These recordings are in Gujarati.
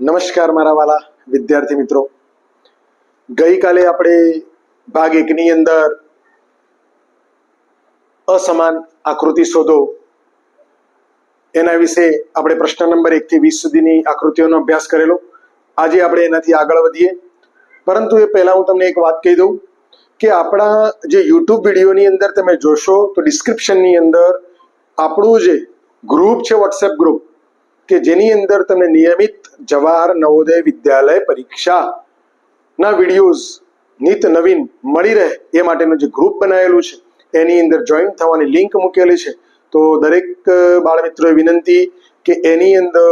નમસ્કાર મારા વાલા વિદ્યાર્થી મિત્રો. ગઈકાલે આપણે ભાગ એકની અંદર અસમાન આકૃતિ શોધો. એના વિશે આપણે પ્રશ્ન નંબર એકથી વીસ સુધીની આકૃતિઓનો અભ્યાસ કરેલો. આજે આપણે એનાથી આગળ વધીએ. પરંતુ એ પહેલા હું તમને એક વાત કહી દઉં કે આપણા જે યુટ્યુબ વિડીયોની અંદર તમે જોશો તો ડિસ્ક્રિપ્શનની અંદર આપણું જે ગ્રુપ છે વોટ્સએપ ગ્રુપ કે જેની અંદર તમને નિયમિત જવાહર નવોદય વિદ્યાલય પરીક્ષા ના વિડીયોઝ નિત નવીન મળી રહે એ માટેનું જે ગ્રુપ બનાવેલું છે, એની અંદર જોઈન થવાની લિંક મૂકેલી છે. તો દરેક બાળ મિત્રોએ વિનંતી કે એની અંદર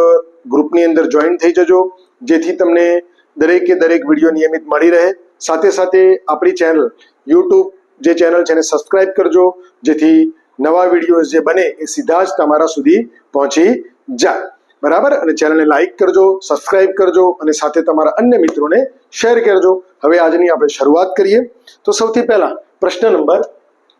ગ્રુપની અંદર જોઈન થઈ જજો, જેથી તમને દરેકે દરેક વીડિયો નિયમિત મળી રહે. સાથે સાથે આપણી ચેનલ યુટ્યુબ જે ચેનલ છે એને સબસ્ક્રાઇબ કરજો, જેથી નવા વિડીયોઝ જે બને એ સીધા જ તમારા સુધી પહોંચી જાય. બરાબર? અને ચેનલને લાઇક કરજો સબસ્ક્રાઇબ કરજો, અને સાથે તમારા અન્ય મિત્રોને શેર કરજો. હવે આજની આપણે શરૂઆત કરીએ. તો સૌથી પહેલા પ્રશ્ન નંબર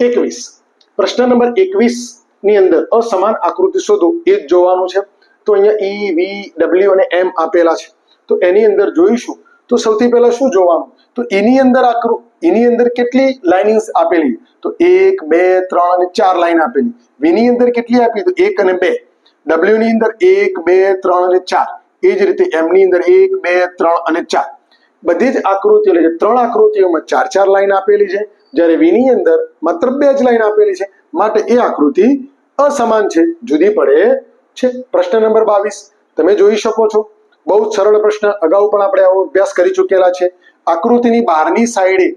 એકવીસ. પ્રશ્ન નંબર એકવીસની અંદર અસમાન આકૃતિ શોધો. એ જ જોવાનું છે. તો અહીંયા ઈ વી ડબલ્યુ અને એમ આપેલા છે. તો એની અંદર જોઈશું. તો સૌથી પહેલા શું જોવાનું? તો એની અંદર આકૃ, એની અંદર કેટલી લાઇનિંગ્સ આપેલી? તો એક, બે, ત્રણ અને ચાર લાઇન આપેલી. વીની અંદર કેટલી આપી? તો એક અને બે. ડબલ્યુ ની અંદર એક, બે, ત્રણ અને ચાર. એ જ રીતે એમ ની અંદર એક, બે, ત્રણ અને ચાર. બધી જ આકૃતિઓ એટલે ત્રણ આકૃતિઓમાં ચાર ચાર લાઈન આપેલી છે. જ્યારે વીની અંદર માત્ર બે જ લાઈન આપેલી છે. માટે એ આકૃતિ અસમાન છે. જુદી પડે છે. પ્રશ્ન નંબર બાવીસ. તમે જોઈ શકો છો. બહુ સરળ પ્રશ્ન. અગાઉ પણ આપણે આવો અભ્યાસ કરી ચૂકેલા છે. આકૃતિની બહારની સાઈડે,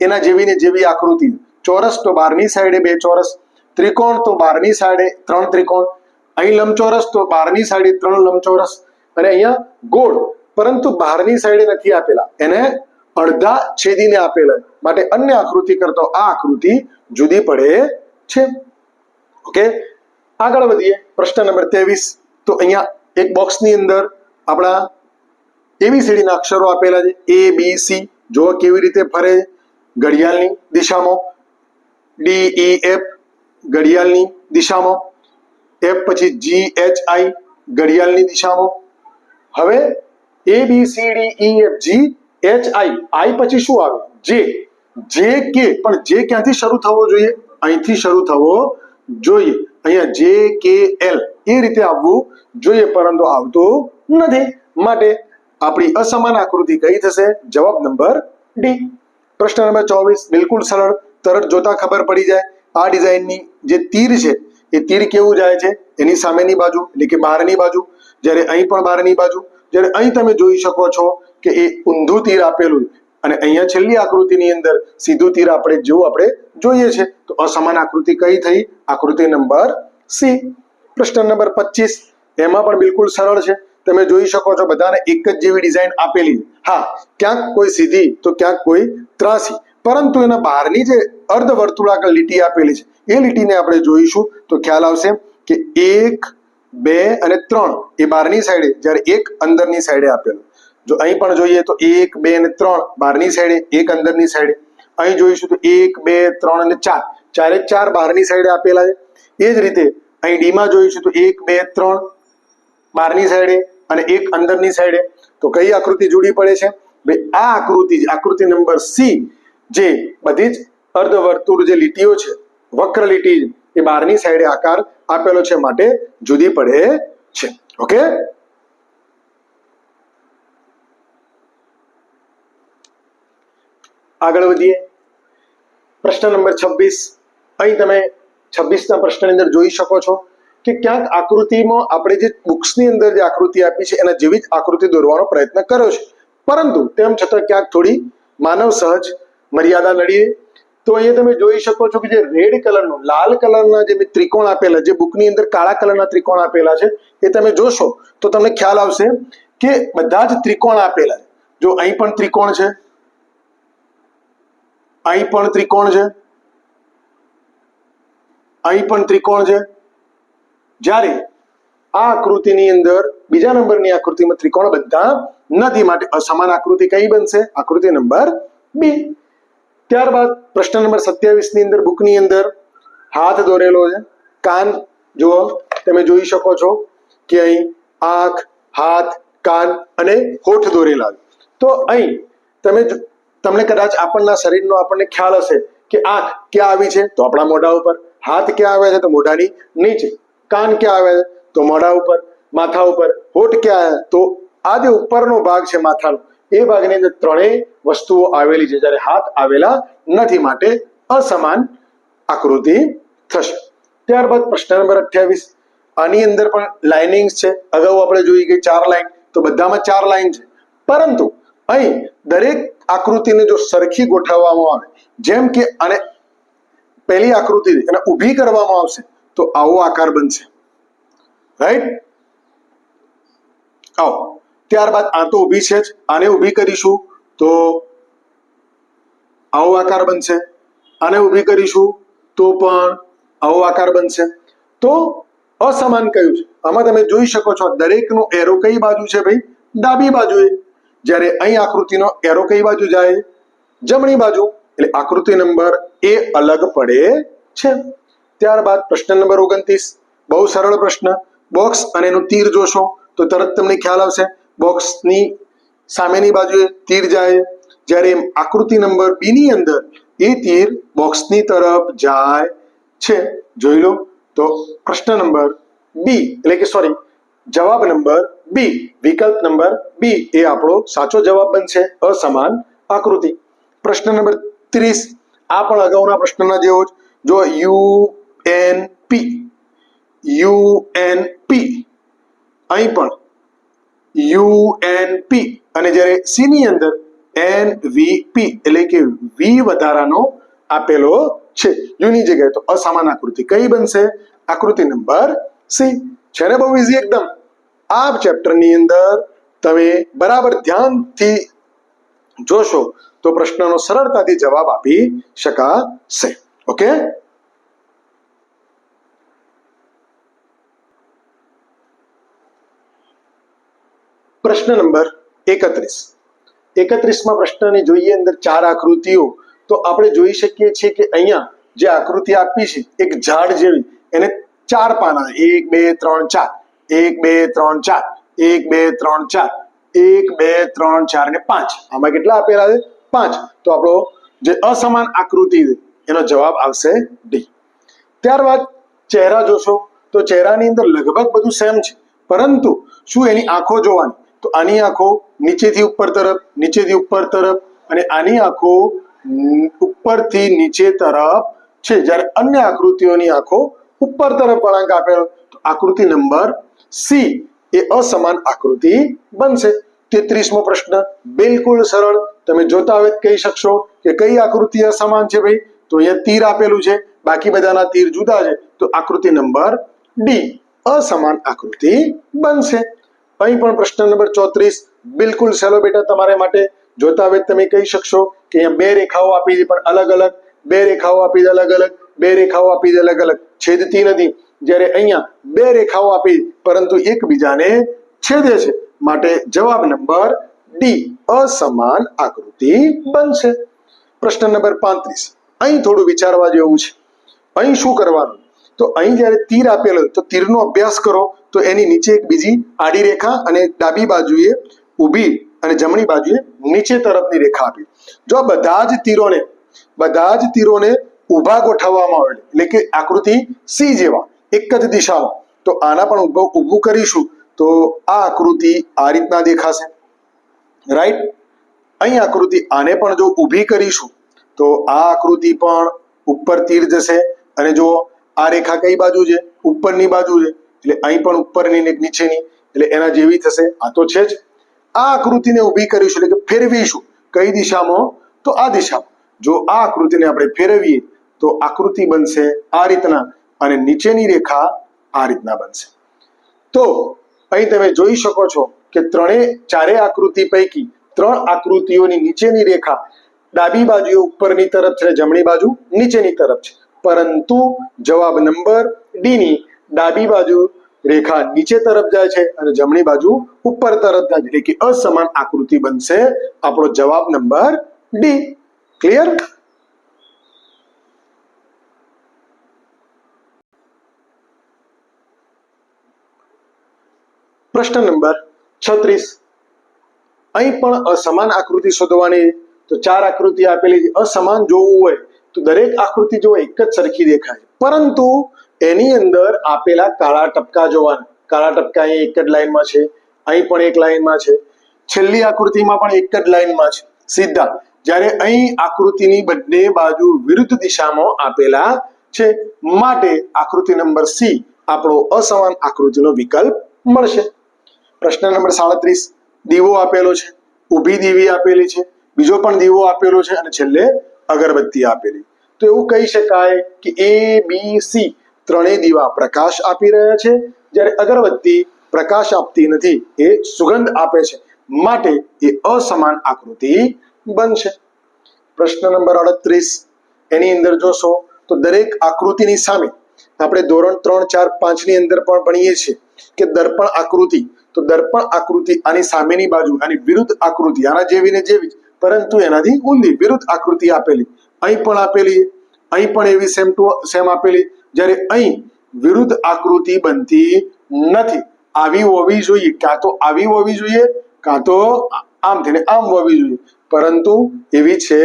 એના જેવી ને જેવી આકૃતિ. ચોરસ તો બહારની સાઈડે બે ચોરસ. ત્રિકોણ તો બહારની સાઈડે ત્રણ ત્રિકોણ. અહીં લંબચોરસ, તો બહારની સાઈડે ત્રણ લંબચોરસ અને અહીંયા ગોળ. પરંતુ બહારની સાઈડે નથી આપેલા. એને અડધા છેદીને આપેલા માટે અન્ય આકૃતિ કરતો આ આકૃતિ જુદી પડે છે. ઓકે? આગળ વધીએ. પ્રશ્ન નંબર ત્રેવીસ. તો અહીંયા એક બોક્સની અંદર આપણા એબીસીડીના અક્ષરો આપેલા છે. એ બી સી જો કેવી રીતે ફરે ઘડિયાળની દિશામાં. ડી ઈ એફ ઘડિયાળની દિશામાં. એફ પછી જી એચ આઈ ઘડિયાળની દિશામાં. હવે A B C D E F G H I I પછી શું આવે? જે જે કે પણ જે ક્યાંથી શરૂ થવો જોઈએ? અહીંથી શરૂ થવો જોઈએ. અહીંયા જે કે એલ એ રીતે આવવું જોઈએ, પરંતુ આવતું નથી. માટે આપણી અસમાન આકૃતિ કઈ થશે? જવાબ નંબર ડી પ્રશ્ન નંબર ચોવીસ. બિલકુલ સરળ. તરત જોતા ખબર પડી જાય. આ ડિઝાઇનની જે તીર છે એ તીર કેવું જાય છે? એની સામેની બાજુ, એટલે કે બહારની બાજુ, જ્યારે અહીં પણ બહારની બાજુ, જ્યારે અહીં તમે જોઈ શકો છો કે એ ઊંધું તીર આપેલું અને અહીંયા છેલ્લી આકૃતિની અંદર સીધું તીર આપણે જેવું આપણે જોઈએ છે. તો અસમાન આકૃતિ કઈ થઈ? આકૃતિ નંબર સી. પ્રશ્ન નંબર પચીસ. એમાં પણ બિલકુલ સરળ છે. તમે જોઈ શકો છો બધાને એક જ જેવી ડિઝાઇન આપેલી હા, ક્યાંક કોઈ સીધી, તો ક્યાંક કોઈ ત્રાસી. પરંતુ એના બહારની જે અર્ધ વર્તુળાકાર લીટી આપેલી છે, એ લીટીને આપણે જોઈશું. તો ખ્યાલ આવશે કે એક, બે અને ત્રણ એ બહારની સાઈડે, જ્યારે એક અંદરની સાઈડે આપેલું. જો અહીં પણ જોઈએ તો એક, બે અને ત્રણ બહારની સાઈડે, એક અંદરની સાઈડે. અહીં જોઈશું તો એક, બે, ત્રણ અને ચાર. ચારે ચાર બહારની સાઈડે આપેલા છે. એ જ રીતે અહીં ડીમાં જોઈશું તો એક, બે, ત્રણ બહારની સાઈડે અને એક અંદરની સાઈડે. તો કઈ આકૃતિ જોડી પડે છે? બે આ આકૃતિ આકૃતિ નંબર સી જે બધી જ અર્ધવર્તુળ જે લીટીઓ છે વક્ર લીટી એ બહારની સાઈડે આકાર આપેલો છે માટે જુદી પડે છે. ઓકે? આગળ વધીએ. પ્રશ્ન નંબર છવ્વીસ. અહીં તમે છવ્વીસના પ્રશ્નની અંદર જોઈ શકો છો કે ક્યાંક આકૃતિમાં આપણે જે બુક્સની અંદર જે આકૃતિ આપી છે, એના જેવી જ આકૃતિ દોરવાનો પ્રયત્ન કર્યો છે. પરંતુ તેમ છતાં ક્યાંક થોડી માનવ સહજ મર્યાદા નડીએ તો અહીંયા તમે જોઈ શકો છો કે જે રેડ કલરનું લાલ કલરના જે ત્રિકોણ આપેલા, જે બુકની અંદર કાળા કલરના ત્રિકોણ આપેલા છે, એ તમે જોશો, તો તમને ખ્યાલ આવશે કે બધા જ ત્રિકોણ આપેલા છે. જો અહીં પણ ત્રિકોણ છે, અહીં પણ ત્રિકોણ છે, અહીં પણ ત્રિકોણ છે. જ્યારે આ આકૃતિની અંદર, બીજા નંબરની આકૃતિમાં ત્રિકોણ બધા નથી, માટે અસમાન આકૃતિ કઈ બનશે? આકૃતિ નંબર બી. ત્યારબાદ પ્રશ્ન નંબર સત્યાવીસની અંદર, બુકની અંદર હાથ દોરેલો છે. કાન જુઓ, તમે જોઈ શકો છો કે અહીં આંખ, હાથ, કાન અને હોઠ દોરેલા તો અહીં તમે તમને કદાચ આપણના શરીરનો આપણને ખ્યાલ હશે કે આંખ ક્યાં આવી છે? તો આપણા મોઢા ઉપર. હાથ ક્યાં આવે છે? તો મોઢાની નીચે. કાન ક્યાં આવે છે? તો મોઢા ઉપર. માથા ઉપર. હોઠ ક્યાં આવે તો આ જે ઉપરનો ભાગ છે માથાનો. એ ભાગની અંદર ત્રણેય વસ્તુઓ આવેલી છે, જ્યારે હાથ આવેલા નથી માટે અસમાન આકૃતિ થશે. ત્યારબાદ પ્રશ્ન નંબર અઠ્યાવીસ. આની અંદર પણ લાઇનિંગ્સ છે. અગાઉ આપણે જોઈ ગઈ ચાર લાઈન તો બધામાં ચાર લાઈન છે. પરંતુ અહીં દરેક આકૃતિને જો સરખી ગોઠવવામાં આવે, જેમ કે અને પહેલી આકૃતિ એને ઊભી કરવામાં આવશે, તો આવો આકાર બનશે. રાઈટ આવો. ત્યારબાદ આ તો ઊભી છે જ. આને ઊભી કરીશું તો આવો આકાર બનશે. આને ઊભી કરીશું તો પણ આવો આકાર બનશે. તો અસમાન કયું છે? આમાં તમે જોઈ શકો છો દરેકનો એરો કઈ બાજુ છે ભાઈ? ડાબી બાજુએ. જ્યારે અહીં આકૃતિનો એરો કઈ બાજુ જાય? જમણી બાજુ. એટલે આકૃતિ નંબર એ અલગ પડે છે. ત્યારબાદ પ્રશ્ન નંબર ઓગણત્રીસ. બહુ સરળ પ્રશ્ન. બોક્સ અને એનું તીર જોશો તો તરત તમને ખ્યાલ આવશે. બોક્સની સામેની બાજુએ તીર જાય. જ્યારે આકૃતિ નંબર બી ની અંદર એ તીર બોક્સની તરફ જાય છે. જોઈ લો. તો પ્રશ્ન નંબર બી એટલે કે સોરી જવાબ નંબર બી વિકલ્પ નંબર બી એ આપણો સાચો જવાબ બનશે, અસમાન આકૃતિ. પ્રશ્ન નંબર ત્રીસ, આ પણ અગાઉના પ્રશ્નના જેવો જ. જો U N P, U N P, અહીં પણ યુ એન અને જ્યારે સી ની અંદર એન વી પી, એટલે કે વી વધારાનો આપેલો છે. યુની જગ્યાએ તો અસામાન આકૃતિ કઈ બનશે? આકૃતિ નંબર સી. છે ને બહુ ઇઝી એકદમ. આ ચેપ્ટરની અંદર તમે બરાબર ધ્યાનથી જોશો તો પ્રશ્નનો સરળતાથી જવાબ આપી શકાશે. ઓકે પ્રશ્ન નંબર એકત્રીસ. એકત્રીસમાં પ્રશ્નની જોઈએ અંદર ચાર આકૃતિઓ. તો આપણે જોઈ શકીએ છીએ કે અહીંયા જે આકૃતિ આપી છે, એક ઝાડ જેવી, એને ચાર પાના, એક, બે, ત્રણ, ચાર. એક, બે, ત્રણ, ચાર. એક, બે, ત્રણ, ચાર. એક, બે, ત્રણ, ચાર ને પાંચ. આમાં કેટલા આપેલા છે? પાંચ. તો આપણો જે અસમાન આકૃતિ એનો જવાબ આવશે ડી. ત્યારબાદ ચહેરા જોશો. તો ચહેરાની અંદર લગભગ બધું સેમ છે. પરંતુ શું એની આંખો જોવાની? તો આની આંખો નીચેથી ઉપર તરફ, નીચેથી ઉપર તરફ અને આની આંખો ઉપરથી નીચે તરફ છે. જ્યારે અન્ય આકૃતિઓની આંખો ઉપર તરફ વળાંક આપેલો, તો આકૃતિ નંબર સી એ અસમાન આકૃતિ બનશે. તેત્રીસમો પ્રશ્ન, બિલકુલ સરળ. તમે જોતા હોય કહી શકશો કે કઈ આકૃતિ અસમાન છે ભાઈ? તો અહીંયા તીર આપેલું છે. બાકી બધાના તીર જુદા છે. તો આકૃતિ નંબર ડી, અસમાન આકૃતિ બનશે. અહીં પણ પ્રશ્ન નંબર ચોત્રીસ, બિલકુલ સહેલો બેટા, તમારા માટે જોતા હોય તમે કહી શકશો કે અહીંયા બે રેખાઓ આપી છે, પણ અલગ અલગ, બે રેખાઓ આપી દે અલગ અલગ, બે રેખાઓ આપી દે અલગ અલગ. છેદતી નથી. જ્યારે અહીંયા બે રેખાઓ આપી, પરંતુ એકબીજાને છેદે છે. માટે જવાબ નંબર ડી, અસમાન આકૃતિ બનશે. પ્રશ્ન નંબર પાંત્રીસ. અહીં થોડું વિચારવા જેવું છે. અહીં શું કરવાનું? તો અહીં જ્યારે તીર આપેલો તો તીરનો અભ્યાસ કરો. તો એની નીચે એક બીજી આડી રેખા અને ડાબી બાજુએ ઊભી અને જમણી બાજુએ નીચે તરફની રેખા આપી. જો બધા જ તીરોને, બધા જ તીરોને ઊભા ગોઠવવામાં આવે એટલે કે આકૃતિ સી જેવા, એક જ દિશામાં, તો આના પણ ઊભું કરીશું, તો આ આકૃતિ આ રીતના દેખાશે. રાઈટ અહીં આકૃતિ આને પણ જો ઊભી કરીશું, તો આ આકૃતિ પણ ઉપર તીર જશે અને જો આ રેખા કઈ બાજુ છે? ઉપરની બાજુ છે. એટલે અહીં પણ ઉપરની ને નીચેની, એટલે એના જેવી થશે. આ તો છે જ. આ આકૃતિને ઊભી કરીશું એટલે કે ફેરવીશું. કઈ દિશામાં? તો આ દિશામાં. જો આ આકૃતિને આપણે ફેરવીએ, તો આકૃતિ બનશે આ રીતના અને નીચેની રેખા આ રીતના બનશે. તો અહીં તમે જોઈ શકો છો કે ત્રણેય ચારેય આકૃતિ પૈકી ત્રણ આકૃતિઓની નીચેની રેખા ડાબી બાજુ ઉપરની તરફ છે, જમણી બાજુ નીચેની તરફ છે. પરંતુ જવાબ નંબર ડી ની ડાબી બાજુ રેખા નીચે તરફ જાય છે અને જમણી બાજુ ઉપર તરફ જાય છે. એટલે કે અસમાન આકૃતિ બનશે આપણો જવાબ નંબર ડી. ક્લિયર પ્રશ્ન નંબર છત્રીસ. અહીં પણ અસમાન આકૃતિ શોધવાની તો ચાર આકૃતિ આપેલી છે. અસમાન જોવું હોય તો દરેક આકૃતિ જો એક જ સરખી દેખાય. પરંતુ એની અંદર આપેલા કાળા ટપકા જોવાના. કાળા ટપકા અહીં એક જ લાઈનમાં છે, અહીં પણ એક લાઈનમાં છે. છેલ્લી આકૃતિમાં પણ એક જ લાઈનમાં છે. સીધા, જ્યારે અહીં આકૃતિની બંને બાજુ વિરુદ્ધ દિશામાં આપેલા છે, માટે આકૃતિ નંબર સી આપણો અસમાન આકૃતિનો વિકલ્પ મળશે. પ્રશ્ન નંબર સાડત્રીસ, દીવો આપેલો છે, ઊભી દીવી આપેલી છે, બીજો પણ દીવો આપેલો છે અને છેલ્લે અગરબત્તી આપેલી. તો એવું કહી શકાય કે એ બી સી ત્રણેય દીવા પ્રકાશ આપી રહ્યા છે. જ્યારે અગરબત્તી પ્રકાશ આપતી નથી, એ સુગંધ આપે છે. માટે એ અસમાન આકૃતિ બનશે. પ્રશ્ન નંબર અડત્રીસ એની અંદર જોશો તો દરેક આકૃતિની સામે આપણે ધોરણ ત્રણ, ચાર, પાંચની અંદર પણ ભણીએ છીએ કે દર્પણ આકૃતિ, તો દર્પણ આકૃતિ આની સામેની બાજુ, આની વિરુદ્ધ આકૃતિ, આના જેવી ને જેવી પરંતુ એનાથી ઊંધી વિરુદ્ધ આકૃતિ આપેલી. અહીં પણ આપેલી, અહીં પણ એવી સેમ ટુ સેમ આપેલી, જ્યારે અહીં વિરુદ્ધ આકૃતિ બનતી નથી. આવી હોવી જોઈએ. કાં તો આવી હોવી જોઈએ કાં તો આમ થઈને આમ હોવી જોઈએ. પરંતુ એવી છે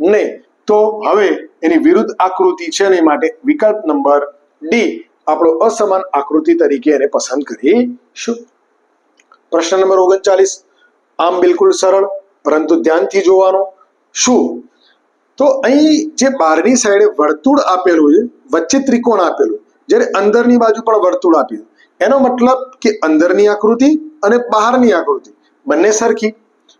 નહીં. તો હવે એની વિરુદ્ધ આકૃતિ છે ને માટે વિકલ્પ નંબર ડી આપણો અસમાન આકૃતિ તરીકે એને પસંદ કરીશું. પ્રશ્ન નંબર ઓગણચાલીસ. આમ બિલકુલ સરળ, પરંતુ ધ્યાનથી જોવાનું. શું? તો અહીં જે બહારની સાઈડે વર્તુળ આપેલું છે, વચ્ચે ત્રિકોણ આપેલું, જ્યારે અંદરની બાજુ પણ વર્તુળ આપ્યું એનો મતલબ કે અંદરની આકૃતિ અને બહારની આકૃતિ. બંને સરખી.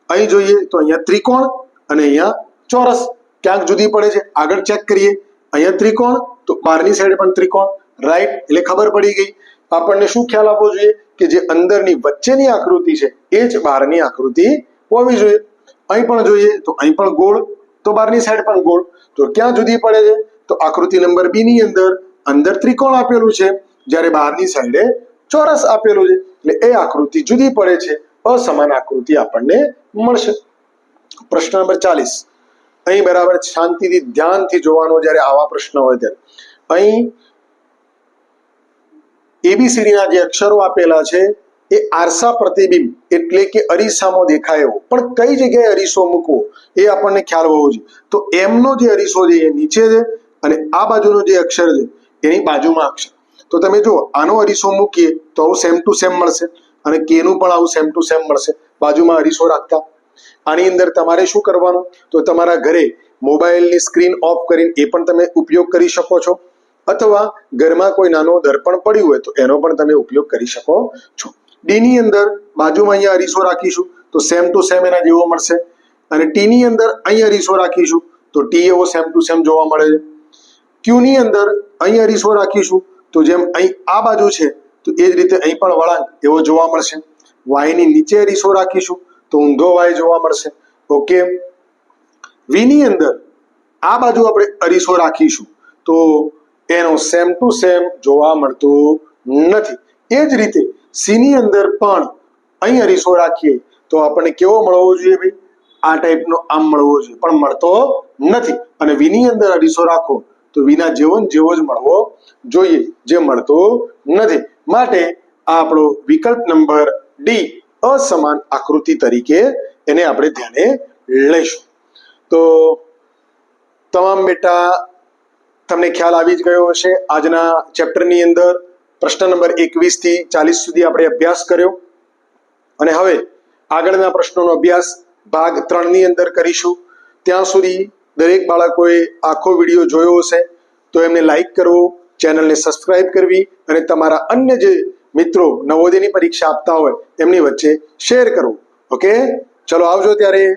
અહીં જોઈએ તો અહીંયા ત્રિકોણ અને અહીંયા ચોરસ. ક્યાંક જુદી પડે છે, આગળ ચેક કરીએ. અહીંયા ત્રિકોણ, તો બહારની સાઈડે પણ ત્રિકોણ. રાઈટ એટલે ખબર પડી ગઈ. આપણને શું ખ્યાલ આપવો જોઈએ? કે જે અંદરની વચ્ચેની આકૃતિ છે, એ જ બહારની આકૃતિ હોવી જોઈએ. અહીં પણ જોઈએ તો અહીં પણ ગોળ તો બહારની સાઈડ પણ ગોળ. તો ક્યાં જુદી પડે છે? તો આકૃતિ નંબર બી ની અંદર અંદર ત્રિકોણ આપેલું છે. જ્યારે બહારની સાઈડે ચોરસ આપેલું છે. એટલે એ આકૃતિ જુદી પડે છે. અસમાન આકૃતિ આપણને મળશે. પ્રશ્ન નંબર ચાલીસ. અહીં બરાબર શાંતિથી ધ્યાનથી જોવાનો જ્યારે આવા પ્રશ્ન હોય ત્યારે. અહીં એબીસીડીના જે અક્ષરો આપેલા છે એ આરસા પ્રતિબિંબ એટલે કે અરીસામાં દેખાય. એવો પણ કઈ જગ્યાએ અરીસો મૂકવો એ આપણને ખ્યાલ હોવો જોઈએ. તો એમનો જે અરીસો છે એ નીચે છે અને આ બાજુનો જે અક્ષર છે એની બાજુમાં અક્ષર. તો તમે જુઓ, આનો અરીસો મૂકીએ તો આવું સેમ ટુ સેમ મળશે અને કેનું પણ આવું સેમ ટુ સેમ મળશે. બાજુમાં અરીસો રાખતા. આની અંદર તમારે શું કરવાનું? તો તમારા ઘરે મોબાઈલની સ્ક્રીન ઓફ કરીને એ પણ તમે ઉપયોગ કરી શકો છો. અથવા ઘરમાં કોઈ નાનો દર્પણ પડ્યું હોય તો એનો પણ તમે ઉપયોગ કરી શકો છો. ડી ની અંદર બાજુમાં અહીંયા અરીસો રાખીશું, તો સેમ ટુ સેમ એના જેવો મળશે. અને ટી ની અંદર અહીં અરીસો રાખીશું, તો ટી એવો સેમ ટુ સેમ જોવા મળે છે. ક્યુ ની અંદર અહીં અરીસો રાખીશું, તો જેમ અહીં આ બાજુ છે, તો એ જ રીતે અહીં પણ વળાંક એવો જોવા મળશે. વાયની નીચે અરીસો રાખીશું, તો ઊંધો વાય જોવા મળશે. ઓકે વી ની અંદર આ બાજુ આપણે અરીસો રાખીશું, તો એનો સેમ ટુ સેમ જોવા મળતો નથી. એ જ રીતે સી ની અંદર પણ અહીં અરીસો રાખીએ તો આપણને કેવો મળવો જોઈએ ભાઈ? આ ટાઈપનો આમ મળવો જોઈએ. પણ મળતો નથી. અને વિની અંદર અરીસો રાખો તો વિના જેવો જેવો જ મળવો જોઈએ, જે મળતો નથી. માટે આ આપણો વિકલ્પ નંબર ડી, અસમાન આકૃતિ તરીકે એને આપણે ધ્યાને લઈશું. તો તમામ બેટા, તમને ખ્યાલ આવી જ ગયો હશે આજના ચેપ્ટરની અંદર. પ્રશ્ન નંબર એકવીસથી ચાલીસ સુધી આપણે અભ્યાસ કર્યો. અને હવે આગળના પ્રશ્નોનો અભ્યાસ ભાગ ત્રણની અંદર કરીશું. ત્યાં સુધી દરેક બાળકોએ આખો વીડિયો જોયો હશે, તો એમને લાઈક કરવો, ચેનલને સબસ્ક્રાઇબ કરવી અને તમારા અન્ય જે મિત્રો નવોદયની પરીક્ષા આપતા હોય એમની વચ્ચે શેર કરવું. ઓકે? ચલો આવજો ત્યારે.